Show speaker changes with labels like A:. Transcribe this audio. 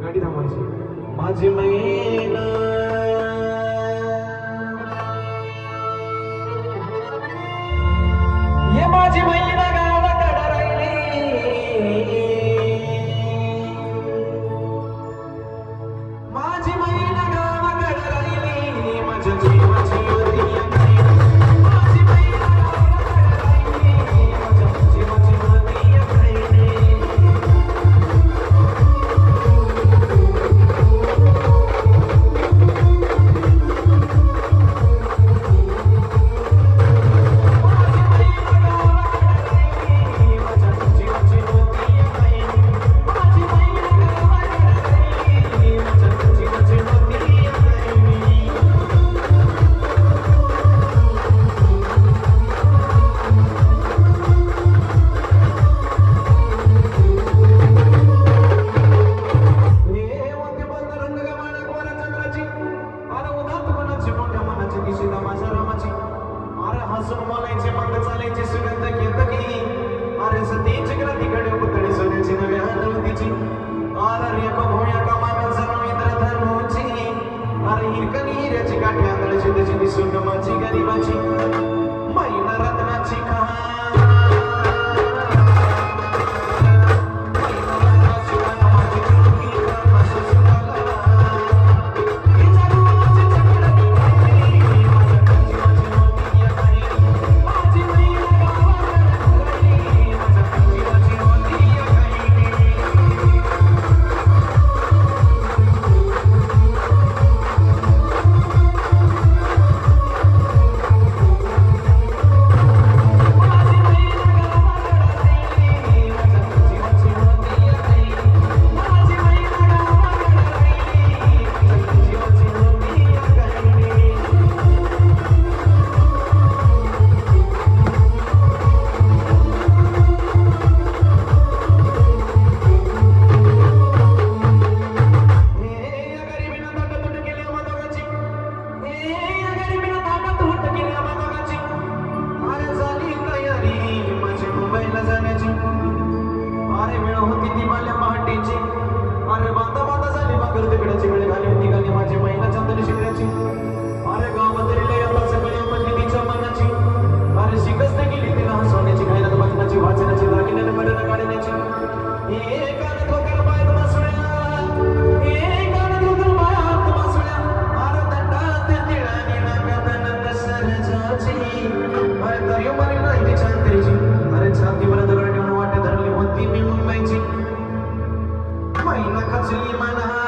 A: गाडी थांबायची माझी मैना Mãe na ratna chika I'm gonna you life.